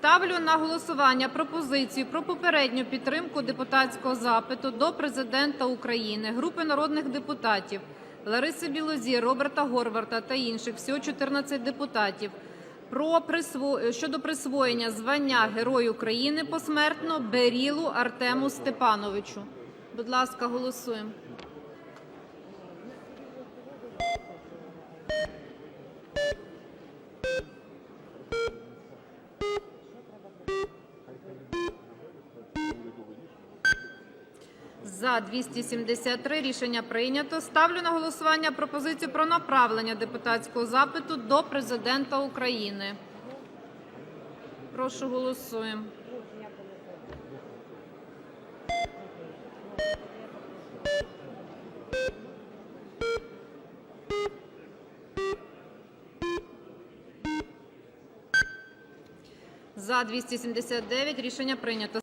Ставлю на голосування пропозицію про попередню підтримку депутатського запиту до Президента України групи народних депутатів Лариси Білозір, Роберта Горвата та інших, всього 14 депутатів, про присво- щодо присвоєння звання Герой України посмертно Берілу Артему Степановичу. Будь ласка, голосуємо. За 273 рішення прийнято. Ставлю на голосування пропозицію про направлення депутатського запиту до Президента України. Прошу голосуємо. За 279 рішення прийнято.